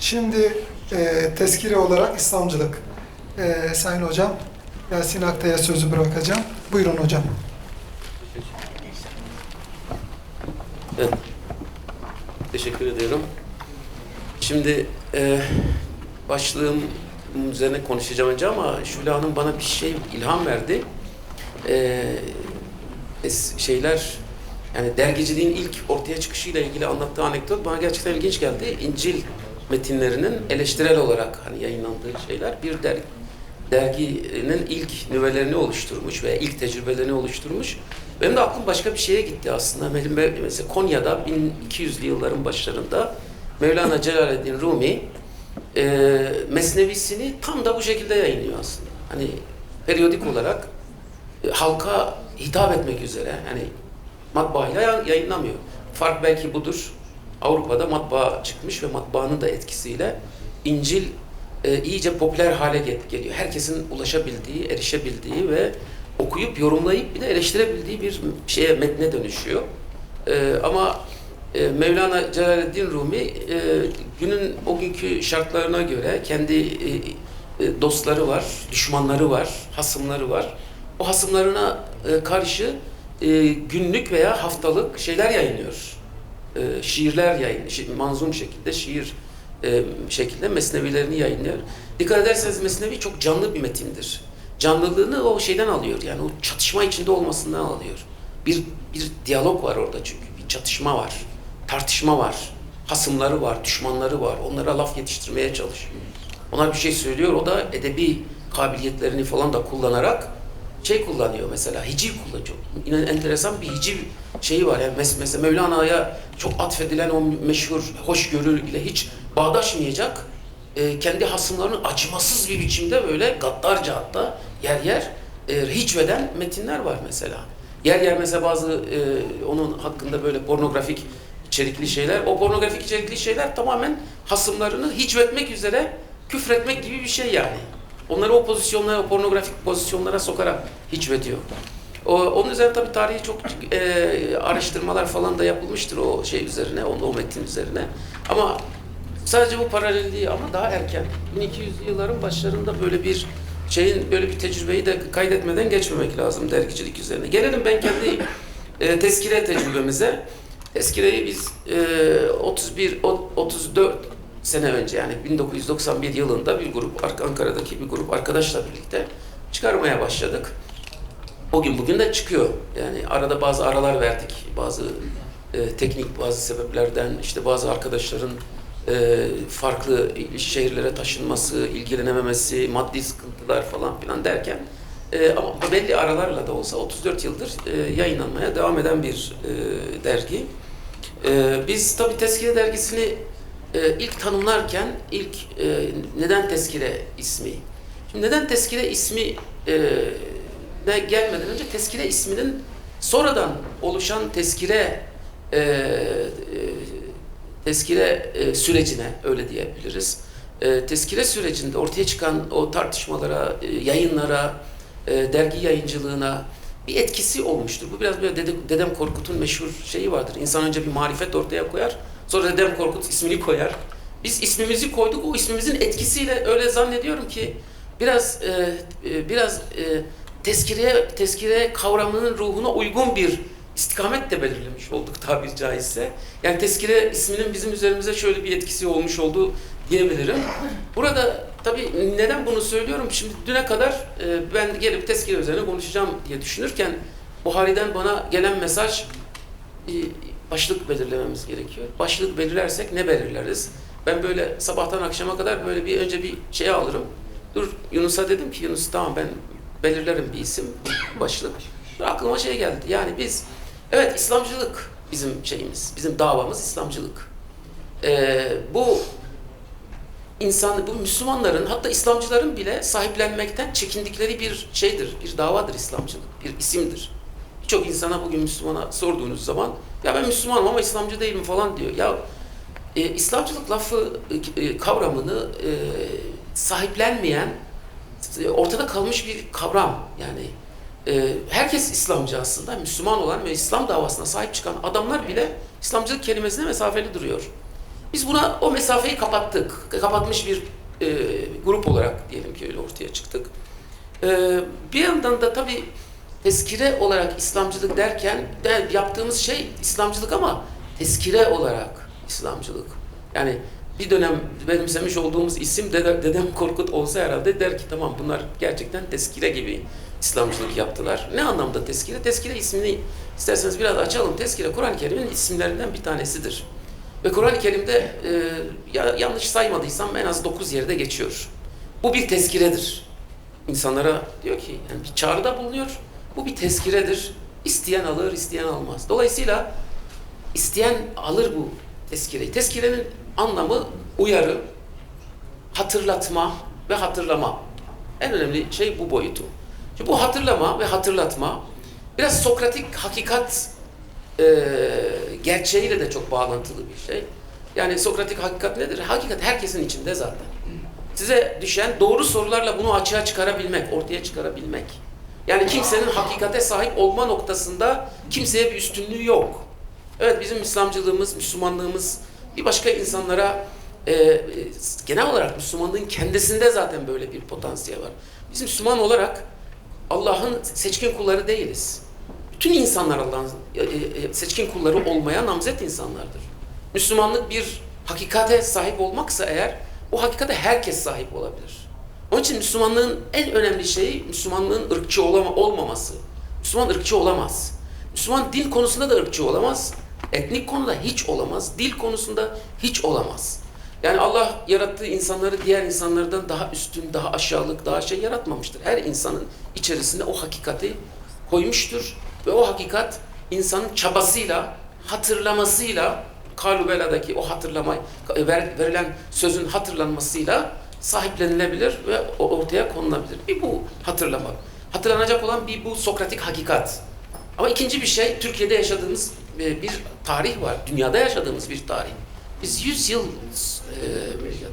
Şimdi e, tezkire olarak İslamcılık. E, Sayın Hocam, Yasin Aktay'a sözü bırakacağım. Buyurun hocam. Evet. Teşekkür ediyorum. Şimdi e, başlığım üzerine konuşacağım önce ama Şule Hanım bana bir şey ilham verdi. E, şeyler yani dergiciliğin ilk ortaya çıkışıyla ilgili anlattığı anekdot bana gerçekten ilginç geldi. İncil metinlerinin eleştirel olarak hani yayınlandığı şeyler bir der, derginin ilk nüvelerini oluşturmuş veya ilk tecrübelerini oluşturmuş. Benim de aklım başka bir şeye gitti aslında. Mesela Konya'da 1200'lü yılların başlarında Mevlana Celaleddin Rumi e, Mesnevisini tam da bu şekilde yayınlıyor aslında. Hani periyodik olarak e, halka hitap etmek üzere yani matbaayla ya- yayınlamıyor. Fark belki budur. Avrupa'da matbaa çıkmış ve matbaanın da etkisiyle İncil e, iyice popüler hale get- geliyor. Herkesin ulaşabildiği, erişebildiği ve okuyup yorumlayıp bir de eleştirebildiği bir şeye metne dönüşüyor. E, ama e, Mevlana Celaleddin Rumi e, günün o günkü şartlarına göre kendi e, e, dostları var, düşmanları var, hasımları var. O hasımlarına e, karşı e, günlük veya haftalık şeyler yayınlıyor. E, şiirler yayın, manzum şekilde şiir e, şekilde mesnevilerini yayınlıyor. Dikkat ederseniz mesnevi çok canlı bir metindir. Canlılığını o şeyden alıyor. Yani o çatışma içinde olmasından alıyor. Bir bir diyalog var orada çünkü. Bir çatışma var. Tartışma var. Hasımları var, düşmanları var. Onlara laf yetiştirmeye çalışıyor. Ona bir şey söylüyor. O da edebi kabiliyetlerini falan da kullanarak şey kullanıyor mesela hiciv kullanıyor. Yine enteresan bir hiciv şeyi var. Yani mes- mesela Mevlana'ya çok atfedilen o meşhur hoşgörü ile hiç bağdaşmayacak e, kendi hasımlarını acımasız bir biçimde böyle gaddarca hatta yer yer e, hicveden metinler var mesela. Yer yer mesela bazı e, onun hakkında böyle pornografik içerikli şeyler. O pornografik içerikli şeyler tamamen hasımlarını hicvetmek üzere küfretmek gibi bir şey yani. Onları o pozisyonlara, o pornografik pozisyonlara sokarak hicvediyor. O, onun üzerine tabii tarihi çok e, araştırmalar falan da yapılmıştır o şey üzerine, o, o metin üzerine. Ama sadece bu paralelliği ama daha erken, 1200'lü yılların başlarında böyle bir şeyin, böyle bir tecrübeyi de kaydetmeden geçmemek lazım dergicilik üzerine. Gelelim ben kendi e, tezkire tecrübemize. Tezkireyi biz e, 31, o- 34 sene önce yani 1991 yılında bir grup Ar- Ankara'daki bir grup arkadaşla birlikte çıkarmaya başladık. O gün bugün de çıkıyor. Yani arada bazı aralar verdik. Bazı e, teknik bazı sebeplerden işte bazı arkadaşların e, farklı şehirlere taşınması, ilgilenememesi, maddi sıkıntılar falan filan derken e, ama belli aralarla da olsa 34 yıldır e, yayınlanmaya devam eden bir e, dergi. E, biz tabii Tezkire dergisini e, ilk tanımlarken ilk e, neden Tezkire ismi? Şimdi neden Tezkire ismi e, ne gelmeden önce Tezkire isminin sonradan oluşan Tezkire e, e, e, sürecine öyle diyebiliriz. E, tezkire sürecinde ortaya çıkan o tartışmalara, e, yayınlara, e, dergi yayıncılığına bir etkisi olmuştur. Bu biraz böyle Dede- Dedem Korkut'un meşhur şeyi vardır. İnsan önce bir marifet ortaya koyar, sonra Dedem Korkut ismini koyar. Biz ismimizi koyduk, o ismimizin etkisiyle öyle zannediyorum ki biraz e, e, biraz e, tezkire tezkire kavramının ruhuna uygun bir istikamet de belirlemiş olduk tabiri caizse. Yani tezkire isminin bizim üzerimize şöyle bir etkisi olmuş olduğu diyebilirim. Burada tabii neden bunu söylüyorum? Şimdi düne kadar e, ben gelip tezkire üzerine konuşacağım diye düşünürken Buhari'den bana gelen mesaj e, başlık belirlememiz gerekiyor. Başlık belirlersek ne belirleriz? Ben böyle sabahtan akşama kadar böyle bir önce bir şey alırım. Dur Yunus'a dedim ki Yunus tamam ben belirlerim bir isim, başlık. Sonra aklıma şey geldi. Yani biz evet İslamcılık bizim şeyimiz, bizim davamız İslamcılık. Ee, bu insan, bu Müslümanların hatta İslamcıların bile sahiplenmekten çekindikleri bir şeydir, bir davadır İslamcılık, bir isimdir. Birçok insana bugün Müslümana sorduğunuz zaman ya ben Müslümanım ama İslamcı değilim falan diyor. Ya e, İslamcılık lafı e, kavramını e, sahiplenmeyen e, ortada kalmış bir kavram yani e, herkes İslamcı aslında Müslüman olan ve İslam davasına sahip çıkan adamlar bile İslamcılık kelimesine mesafeli duruyor. Biz buna o mesafeyi kapattık. Kapatmış bir e, grup olarak diyelim ki öyle ortaya çıktık. E, bir yandan da tabii tezkire olarak İslamcılık derken de yaptığımız şey İslamcılık ama tezkire olarak İslamcılık. Yani bir dönem benimsemiş olduğumuz isim Dede- Dedem Korkut olsa herhalde der ki tamam bunlar gerçekten tezkire gibi İslamcılık yaptılar. Ne anlamda tezkire? Tezkire ismini isterseniz biraz açalım. Tezkire Kur'an-ı Kerim'in isimlerinden bir tanesidir. Ve Kur'an-ı Kerim'de e, ya, yanlış saymadıysam en az 9 yerde geçiyor. Bu bir tezkiredir. İnsanlara diyor ki yani bir çağrıda bulunuyor. Bu bir tezkiredir. İsteyen alır, isteyen almaz. Dolayısıyla isteyen alır bu tezkireyi. Tezkirenin anlamı uyarı, hatırlatma ve hatırlama. En önemli şey bu boyutu. Şimdi bu hatırlama ve hatırlatma biraz Sokratik hakikat e, gerçeğiyle de çok bağlantılı bir şey. Yani Sokratik hakikat nedir? Hakikat herkesin içinde zaten. Size düşen doğru sorularla bunu açığa çıkarabilmek, ortaya çıkarabilmek. Yani kimsenin hakikate sahip olma noktasında kimseye bir üstünlüğü yok. Evet bizim İslamcılığımız, Müslümanlığımız bir başka insanlara e, e, genel olarak Müslümanlığın kendisinde zaten böyle bir potansiyel var. Biz Müslüman olarak Allah'ın seçkin kulları değiliz. Bütün insanlar Allah'ın e, e, seçkin kulları olmaya namzet insanlardır. Müslümanlık bir hakikate sahip olmaksa eğer o hakikate herkes sahip olabilir. Onun için Müslümanlığın en önemli şeyi Müslümanlığın ırkçı olama, olmaması. Müslüman ırkçı olamaz. Müslüman din konusunda da ırkçı olamaz. Etnik konuda hiç olamaz. Dil konusunda hiç olamaz. Yani Allah yarattığı insanları diğer insanlardan daha üstün, daha aşağılık, daha şey yaratmamıştır. Her insanın içerisinde o hakikati koymuştur. Ve o hakikat insanın çabasıyla, hatırlamasıyla, Kalubela'daki o hatırlama, ver- verilen sözün hatırlanmasıyla sahiplenilebilir ve ortaya konulabilir. Bir bu hatırlama. Hatırlanacak olan bir bu Sokratik hakikat. Ama ikinci bir şey Türkiye'de yaşadığımız e, bir tarih var. Dünyada yaşadığımız bir tarih. Biz 100 yıl e,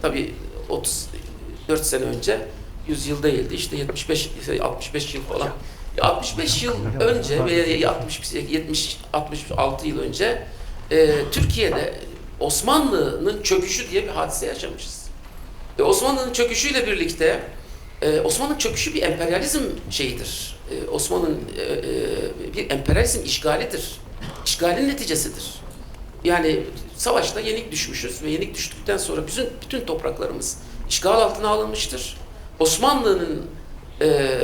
tabii 34 sene önce 100 yıl değildi. işte 75 65 yıl falan. 65 yıl önce ve 60 70 66 yıl önce e, Türkiye'de Osmanlı'nın çöküşü diye bir hadise yaşamışız. Ve Osmanlı'nın çöküşüyle birlikte e, Osmanlı'nın çöküşü bir emperyalizm şeyidir. E, Osmanlı'nın e, e, bir emperyalizm işgalidir. İşgalin neticesidir. Yani savaşta yenik düşmüşüz ve yenik düştükten sonra bütün bütün topraklarımız işgal altına alınmıştır. Osmanlı'nın e,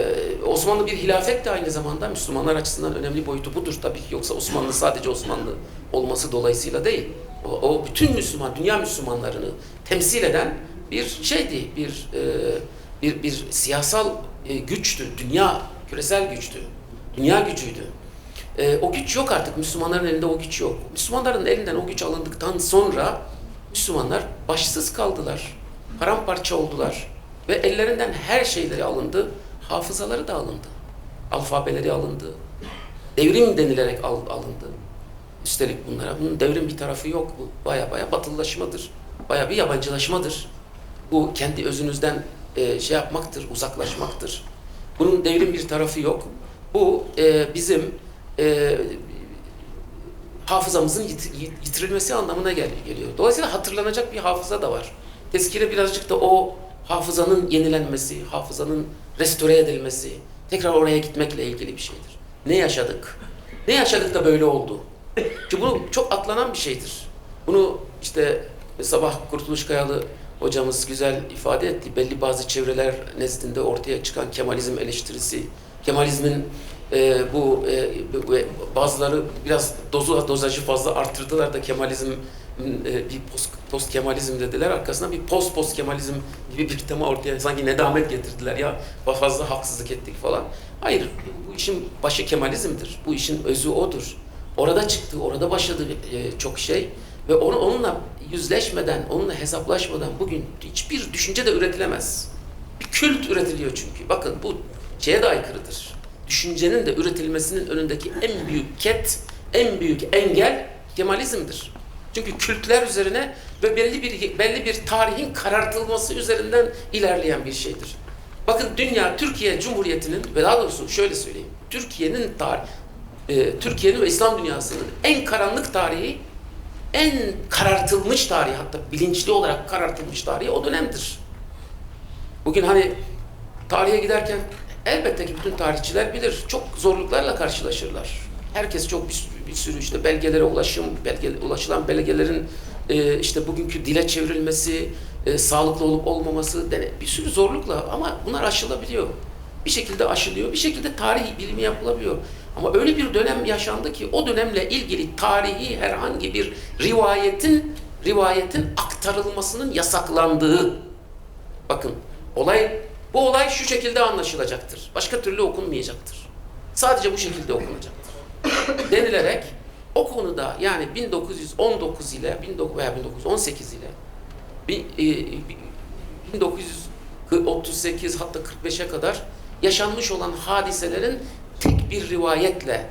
Osmanlı bir hilafet de aynı zamanda Müslümanlar açısından önemli boyutu budur tabii ki. Yoksa Osmanlı sadece Osmanlı olması dolayısıyla değil. O, o bütün Müslüman, dünya Müslümanlarını temsil eden bir şeydi, bir e, bir bir siyasal e, güçtü, dünya küresel güçtü, dünya gücüydü. E, o güç yok artık, Müslümanların elinde o güç yok. Müslümanların elinden o güç alındıktan sonra Müslümanlar başsız kaldılar, paramparça oldular. Ve ellerinden her şeyleri alındı, hafızaları da alındı, alfabeleri alındı, devrim denilerek al, alındı. Üstelik bunlara, bunun devrim bir tarafı yok, bu baya baya batılılaşmadır, baya bir yabancılaşmadır. Bu kendi özünüzden e, şey yapmaktır, uzaklaşmaktır. Bunun devrim bir tarafı yok. Bu e, bizim e, hafızamızın yit- yit- yitirilmesi anlamına gel- geliyor. Dolayısıyla hatırlanacak bir hafıza da var. Tezkire birazcık da o hafızanın yenilenmesi, hafızanın restore edilmesi, tekrar oraya gitmekle ilgili bir şeydir. Ne yaşadık? Ne yaşadık da böyle oldu? Çünkü bu çok atlanan bir şeydir. Bunu işte sabah Kurtuluş Kayalı hocamız güzel ifade etti. Belli bazı çevreler nezdinde ortaya çıkan Kemalizm eleştirisi, Kemalizmin e, bu e, bazıları biraz dozu dozajı fazla arttırdılar da Kemalizm e, bir post, post Kemalizm dediler. Arkasına bir post post Kemalizm gibi bir tema ortaya sanki nedamet getirdiler ya fazla haksızlık ettik falan. Hayır bu işin başı Kemalizmdir. Bu işin özü odur. Orada çıktı, orada başladı e, çok şey ve onu, onunla yüzleşmeden, onunla hesaplaşmadan bugün hiçbir düşünce de üretilemez. Bir kült üretiliyor çünkü. Bakın bu şeye de aykırıdır. Düşüncenin de üretilmesinin önündeki en büyük ket, en büyük engel Kemalizmdir. Çünkü kültler üzerine ve belli bir belli bir tarihin karartılması üzerinden ilerleyen bir şeydir. Bakın dünya Türkiye Cumhuriyeti'nin ve daha doğrusu şöyle söyleyeyim. Türkiye'nin tarih e, Türkiye'nin ve İslam dünyasının en karanlık tarihi en karartılmış tarihi hatta bilinçli olarak karartılmış tarihi o dönemdir. Bugün hani tarihe giderken elbette ki bütün tarihçiler bilir. Çok zorluklarla karşılaşırlar. Herkes çok bir, bir sürü işte belgelere ulaşım, belge, ulaşılan belgelerin e, işte bugünkü dile çevrilmesi, e, sağlıklı olup olmaması dene, bir sürü zorlukla ama bunlar aşılabiliyor. Bir şekilde aşılıyor, bir şekilde tarih bilimi yapılabiliyor. Ama öyle bir dönem yaşandı ki o dönemle ilgili tarihi herhangi bir rivayetin rivayetin aktarılmasının yasaklandığı Bakın olay bu olay şu şekilde anlaşılacaktır. Başka türlü okunmayacaktır. Sadece bu şekilde okunacaktır. Denilerek o konuda yani 1919 ile 19 veya 1918 ile bir, e, bir- 1938 hatta 45'e kadar yaşanmış olan hadiselerin bir rivayetle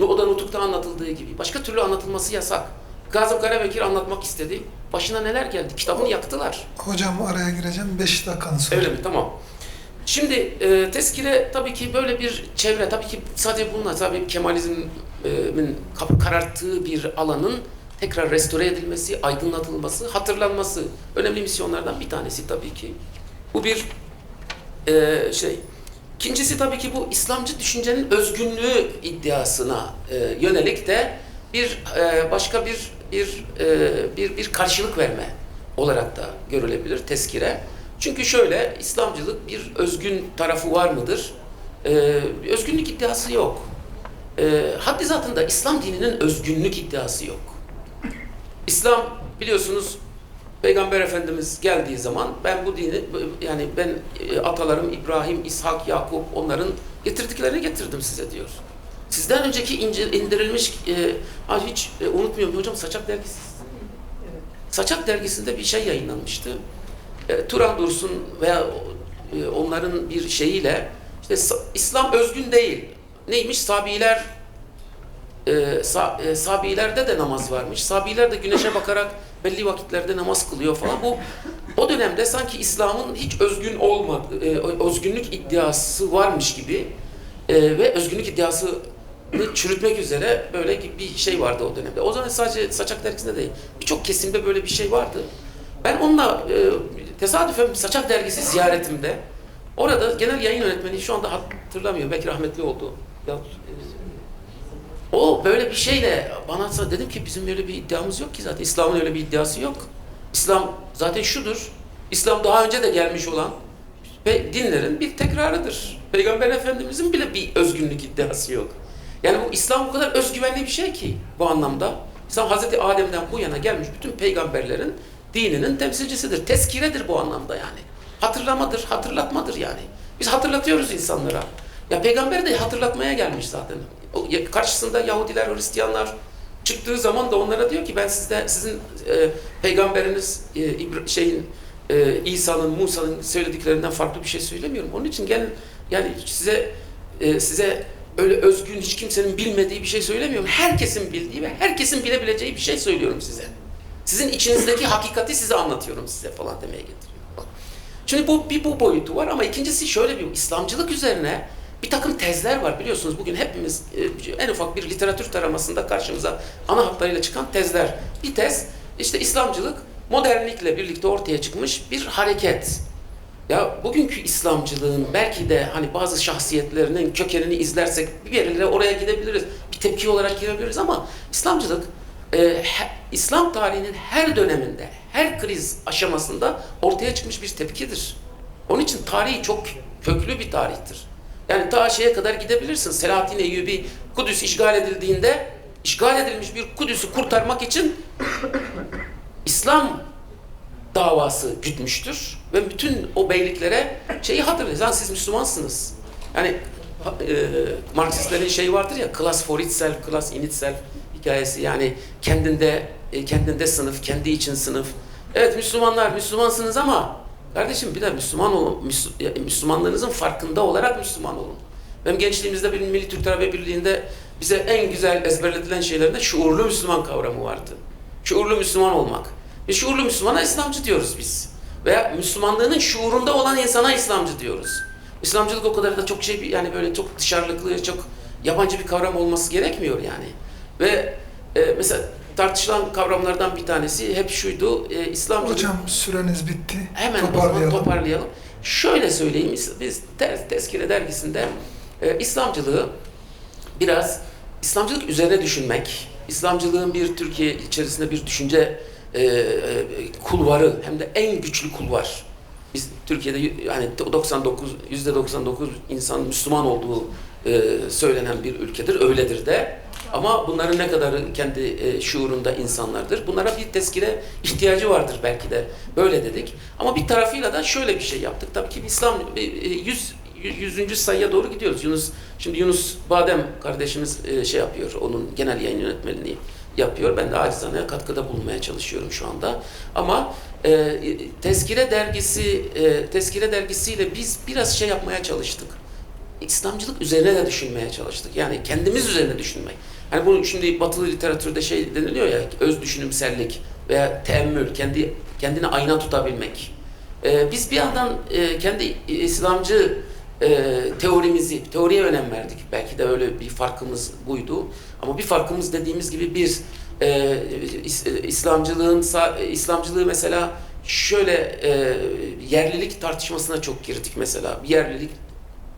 o da Nutuk'ta anlatıldığı gibi başka türlü anlatılması yasak. Kazım Karabekir anlatmak istedi. Başına neler geldi? Kitabını yaktılar. Hocam araya gireceğim. 5 dakikanız var. Öyle mi? Tamam. Şimdi e, tezkire tabii ki böyle bir çevre, tabii ki sadece bununla tabii Kemalizmin kap- kararttığı bir alanın tekrar restore edilmesi, aydınlatılması, hatırlanması önemli misyonlardan bir tanesi tabii ki. Bu bir e, şey. İkincisi tabii ki bu İslamcı düşüncenin özgünlüğü iddiasına e, yönelik de bir e, başka bir bir, e, bir bir karşılık verme olarak da görülebilir tezkire. Çünkü şöyle İslamcılık bir özgün tarafı var mıdır? E, özgünlük iddiası yok. E, haddi zatında İslam dininin özgünlük iddiası yok. İslam biliyorsunuz Peygamber Efendimiz geldiği zaman ben bu dini yani ben e, atalarım İbrahim, İshak, Yakup onların getirdiklerini getirdim size diyor. Sizden önceki ince- indirilmiş e, hiç e, unutmuyorum hocam Saçak dergisi. Saçak dergisinde bir şey yayınlanmıştı. E, Turan Dursun veya e, onların bir şeyiyle işte İslam özgün değil. Neymiş? Sabiler e, sa, e, Sabilerde de namaz varmış. Sabiler de güneşe bakarak belli vakitlerde namaz kılıyor falan. Bu o dönemde sanki İslam'ın hiç özgün olmadı, e, özgünlük iddiası varmış gibi e, ve özgünlük iddiasını çürütmek üzere böyle bir şey vardı o dönemde. O zaman sadece Saçak dergisinde değil, birçok kesimde böyle bir şey vardı. Ben onunla e, tesadüfen Saçak dergisi ziyaretimde orada genel yayın yönetmeni şu anda hatırlamıyorum, belki rahmetli oldu. Ya, e, o böyle bir şeyle bana dedim ki bizim öyle bir iddiamız yok ki zaten. İslam'ın öyle bir iddiası yok. İslam zaten şudur. İslam daha önce de gelmiş olan ve dinlerin bir tekrarıdır. Peygamber Efendimizin bile bir özgünlük iddiası yok. Yani bu İslam o kadar özgüvenli bir şey ki bu anlamda. İslam Hazreti Adem'den bu yana gelmiş bütün peygamberlerin dininin temsilcisidir. Tezkiredir bu anlamda yani. Hatırlamadır, hatırlatmadır yani. Biz hatırlatıyoruz insanlara. Ya peygamber de hatırlatmaya gelmiş zaten. Karşısında Yahudiler, Hristiyanlar çıktığı zaman da onlara diyor ki ben sizde sizin e, peygamberiniz e, İbra- şeyin e, İsa'nın, Musa'nın söylediklerinden farklı bir şey söylemiyorum. Onun için gelin yani size e, size öyle özgün hiç kimsenin bilmediği bir şey söylemiyorum. Herkesin bildiği ve herkesin bilebileceği bir şey söylüyorum size. Sizin içinizdeki hakikati size anlatıyorum size falan demeye getiriyor. Şimdi bu bir bu boyutu var ama ikincisi şöyle bir İslamcılık üzerine bir takım tezler var biliyorsunuz bugün hepimiz e, en ufak bir literatür taramasında karşımıza ana hatlarıyla çıkan tezler. Bir tez işte İslamcılık modernlikle birlikte ortaya çıkmış bir hareket. Ya bugünkü İslamcılığın belki de hani bazı şahsiyetlerinin kökenini izlersek bir yerlere oraya gidebiliriz. Bir tepki olarak girebiliriz ama İslamcılık e, he- İslam tarihinin her döneminde, her kriz aşamasında ortaya çıkmış bir tepkidir. Onun için tarihi çok köklü bir tarihtir. Yani ta şeye kadar gidebilirsin. Selahaddin Eyyubi Kudüs işgal edildiğinde işgal edilmiş bir Kudüs'ü kurtarmak için İslam davası gütmüştür ve bütün o beyliklere şeyi hatırlayın. Lan siz Müslümansınız. Yani e, Marksistlerin şey vardır ya class for itself, class in itself hikayesi yani kendinde e, kendinde sınıf, kendi için sınıf. Evet Müslümanlar Müslümansınız ama kardeşim bir de Müslüman olun. Müslümanlığınızın farkında olarak Müslüman olun. Benim gençliğimizde bir Milli Türk Talebe Birliği'nde bize en güzel ezberletilen şeylerinde şuurlu Müslüman kavramı vardı. Şuurlu Müslüman olmak. Ve şuurlu Müslümana İslamcı diyoruz biz. Veya Müslümanlığının şuurunda olan insana İslamcı diyoruz. İslamcılık o kadar da çok şey yani böyle çok dışarılıklı, çok yabancı bir kavram olması gerekmiyor yani. Ve e, mesela tartışılan kavramlardan bir tanesi hep şuydu. E, İslamcılık Hocam süreniz bitti. Hemen Toparlayalım. toparlayalım. Şöyle söyleyeyim, biz Tez- Tezkire dergisinde e, İslamcılığı biraz İslamcılık üzerine düşünmek, İslamcılığın bir Türkiye içerisinde bir düşünce e, e, kulvarı hem de en güçlü kulvar. Biz Türkiye'de yani 99 yüzde 99 insan Müslüman olduğu e, söylenen bir ülkedir, öyledir de. Ama bunların ne kadarı kendi e, şuurunda insanlardır. Bunlara bir tezkire ihtiyacı vardır belki de. Böyle dedik. Ama bir tarafıyla da şöyle bir şey yaptık. Tabii ki İslam e, e, 100 100. sayıya doğru gidiyoruz. Yunus şimdi Yunus Badem kardeşimiz e, şey yapıyor. Onun genel yayın yönetmenliği yapıyor. Ben de acizane katkıda bulunmaya çalışıyorum şu anda. Ama e, Tezkire dergisi e, Tezkire dergisiyle biz biraz şey yapmaya çalıştık. İslamcılık üzerine de düşünmeye çalıştık. Yani kendimiz üzerine düşünmek. Hani bunu şimdi batılı literatürde şey deniliyor ya öz düşünümsellik veya teemmül, kendi kendini ayna tutabilmek. Ee, biz bir yandan e, kendi İslamcı e, teorimizi, teoriye önem verdik. Belki de öyle bir farkımız buydu. Ama bir farkımız dediğimiz gibi bir e, İs- İslamcılığın sa- İslamcılığı mesela şöyle e, yerlilik tartışmasına çok girdik mesela. Bir yerlilik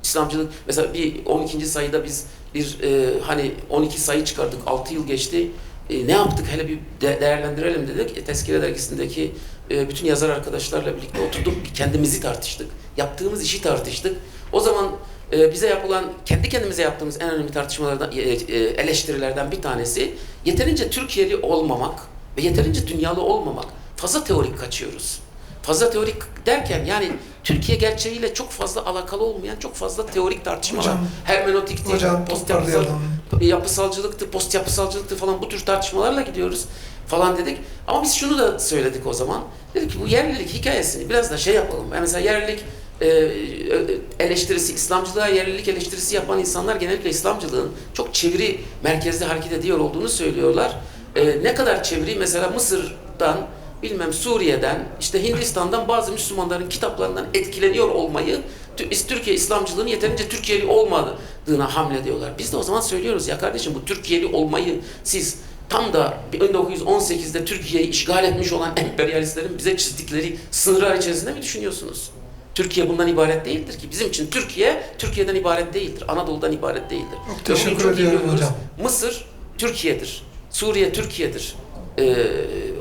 İslamcılık mesela bir 12. sayıda biz bir e, hani 12 sayı çıkardık 6 yıl geçti. E, ne yaptık hele bir de- değerlendirelim dedik. E, Tezkire dergisindeki e, bütün yazar arkadaşlarla birlikte oturduk kendimizi tartıştık. Yaptığımız işi tartıştık. O zaman e, bize yapılan kendi kendimize yaptığımız en önemli tartışmalardan e, e, eleştirilerden bir tanesi yeterince Türkiye'li olmamak ve yeterince dünyalı olmamak. Fazla teorik kaçıyoruz. Fazla teorik derken yani Türkiye gerçeğiyle çok fazla alakalı olmayan çok fazla teorik tartışmalar. Hocam, Hermeneutikti, Hocam post yapısal, toparlayalım. yapısalcılıktı, post yapısalcılıktı falan bu tür tartışmalarla gidiyoruz falan dedik. Ama biz şunu da söyledik o zaman. Dedik ki bu yerlilik hikayesini biraz da şey yapalım. Yani mesela yerlilik e, eleştirisi, İslamcılığa yerlilik eleştirisi yapan insanlar genellikle İslamcılığın çok çeviri merkezli hareket ediyor olduğunu söylüyorlar. E, ne kadar çeviri? Mesela Mısır'dan bilmem Suriye'den, işte Hindistan'dan bazı Müslümanların kitaplarından etkileniyor olmayı Tü- Türkiye İslamcılığının yeterince Türkiye'li olmadığına hamlediyorlar. Biz de o zaman söylüyoruz ya kardeşim bu Türkiye'li olmayı siz tam da 1918'de Türkiye'yi işgal etmiş olan emperyalistlerin bize çizdikleri sınırlar içerisinde mi düşünüyorsunuz? Türkiye bundan ibaret değildir ki. Bizim için Türkiye, Türkiye'den ibaret değildir. Anadolu'dan ibaret değildir. Çok teşekkür ediyorum hocam. Mısır Türkiye'dir. Suriye Türkiye'dir. Ee,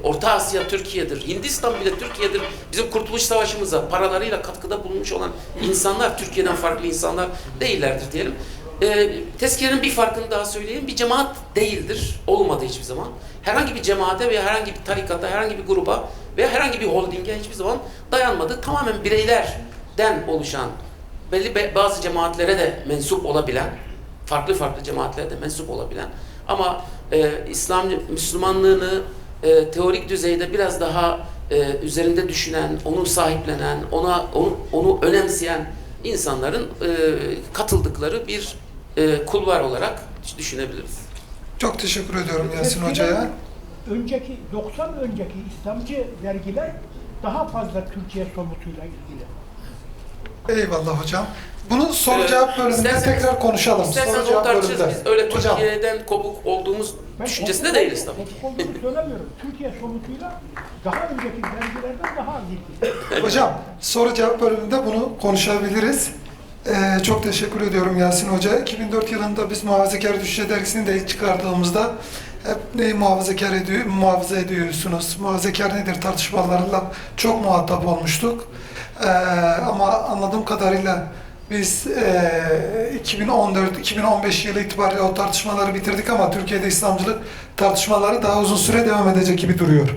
Orta Asya Türkiye'dir. Hindistan bile Türkiye'dir. Bizim Kurtuluş Savaşımıza paralarıyla katkıda bulunmuş olan insanlar Türkiye'den farklı insanlar değillerdir diyelim. Ee, tezkirenin bir farkını daha söyleyeyim. Bir cemaat değildir. Olmadı hiçbir zaman. Herhangi bir cemaate veya herhangi bir tarikata, herhangi bir gruba veya herhangi bir holdinge hiçbir zaman dayanmadı. Tamamen bireylerden oluşan, belli be- bazı cemaatlere de mensup olabilen, farklı farklı cemaatlere de mensup olabilen ama e, İslam Müslümanlığını e, teorik düzeyde biraz daha e, üzerinde düşünen, onu sahiplenen, ona onu, onu önemseyen insanların e, katıldıkları bir e, kulvar olarak düşünebiliriz. Çok teşekkür ediyorum Yasin Hoca'ya. Önceki 90 önceki İslamcı dergiler daha fazla Türkiye somutuyla ilgili. Eyvallah hocam. Bunu soru Ee, cevap bölümünde isterseniz- tekrar konuşalım. İsterseniz soru onu cevap tartışırız. bölümünde. Biz öyle Hocam, Türkiye'den kopuk olduğumuz Ben düşüncesinde değiliz tabii. kopuk olduğunu söylemiyorum. Türkiye somutuyla daha önceki dergilerden daha ilgili. hocam soru cevap bölümünde bunu konuşabiliriz. Ee, çok teşekkür ediyorum Yasin Hoca. 2004 yılında biz Muhafazakar Düşünce Dergisi'ni de ilk çıkardığımızda hep neyi muhafazakar ediyor, muhafaza ediyorsunuz, muhafazakar nedir tartışmalarıyla çok muhatap olmuştuk. Ee, ama anladığım kadarıyla biz e, 2014-2015 yılı itibariyle o tartışmaları bitirdik ama Türkiye'de İslamcılık tartışmaları daha uzun süre devam edecek gibi duruyor.